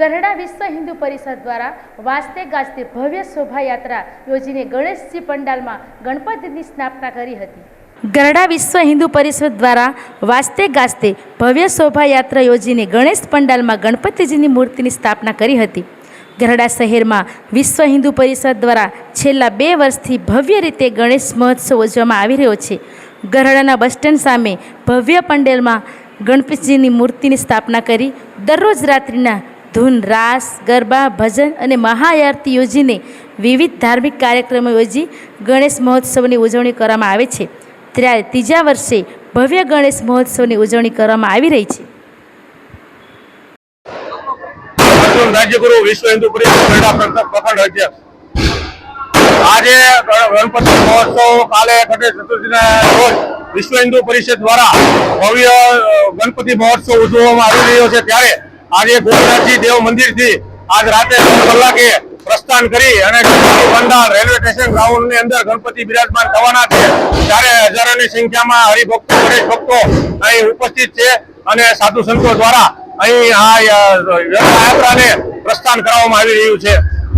ગરડા વિશ્વ હિન્દુ પરિષદ દ્વારા વાસ્તે ગાજતે ભવ્ય શોભાયાત્રા યોજીને ગણેશજી પંડાલમાં ગણપતિની સ્થાપના કરી હતી. ગરડા વિશ્વ હિન્દુ પરિષદ દ્વારા વાસ્તે ગાજતે ભવ્ય શોભાયાત્રા યોજીને ગણેશ પંડાલમાં ગણપતિજીની મૂર્તિની સ્થાપના કરી હતી. ગરડા શહેરમાં વિશ્વ હિન્દુ પરિષદ દ્વારા છેલ્લા બે વર્ષથી ભવ્ય રીતે ગણેશ મહોત્સવ ઉજવવામાં આવી રહ્યો છે. ગરડાના બસ સ્ટેન્ડ સામે ભવ્ય પંડેલમાં ગણપતિજીની મૂર્તિની સ્થાપના કરી દરરોજ રાત્રિના ધૂન, રાસ, ગરબા, ભજન અને મહાઆરતી યોજીને વિવિધ ધાર્મિક કાર્યક્રમો યોજી ગણેશ મહોત્સવની ઉજવણી કરવામાં આવે છે. ત્યારે ત્રીજા વર્ષે ભવ્ય ગણેશ મહોત્સવની ઉજવણી કરવામાં આવી રહી છે. રાજ્યગુરુ આજે ગણપતિ મહોત્સવ કાલે ગણેશ ચતુર્થીના રોજ વિશ્વ હિન્દુ પરિષદ દ્વારા ભવ્ય ગણપતિ મહોત્સવ ઉજવવામાં આવી રહ્યો છે. ત્યારે આજે ગોપીનાથજી દેવ મંદિરથી આજ રાતે નવ કલાકે પ્રસ્થાન કરી અને પંડાલ રેલવે સ્ટેશન ગ્રાઉન્ડની અંદર ગણપતિ બિરાજમાન થવાના છે. ત્યારે હજારોની સંખ્યામાં હરિભક્તો, ગણેશ ભક્તો અહીં ઉપસ્થિત છે અને સાધુ સંતો દ્વારા અહીં આ યાત્રાને પ્રસ્થાન કરાવવામાં આવી રહ્યું છે.